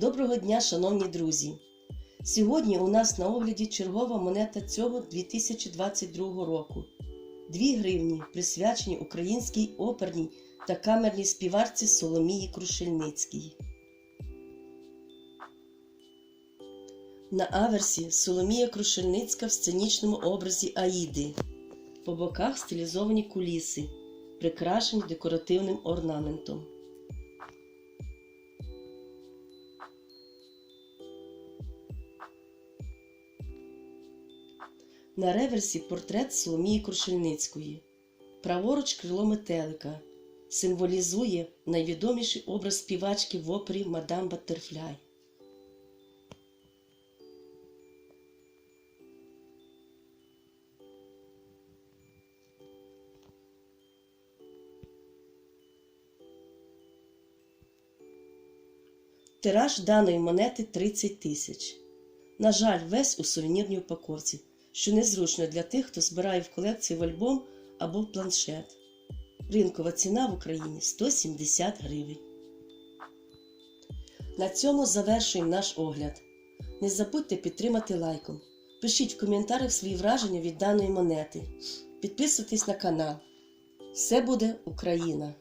Доброго дня, шановні друзі! Сьогодні у нас на огляді чергова монета цього 2022 року. 2 гривні присвячені українській оперній та камерній співарці Соломії Крушельницькій. На аверсі Соломія Крушельницька в сценічному образі Аїди. По боках стилізовані куліси, прикрашені декоративним орнаментом. На реверсі портрет Соломії Крушельницької. Праворуч крило метелика символізує найвідоміший образ співачки в опері Мадам Баттерфляй. Тираж даної монети 30 тисяч. На жаль, весь у сувенірній упаковці, що незручно для тих, хто збирає в колекцію в альбом або в планшет. Ринкова ціна в Україні 170 гривень. На цьому завершуємо наш огляд. Не забудьте підтримати лайком. Пишіть в коментарях свої враження від даної монети. Підписуйтесь на канал. Все буде Україна!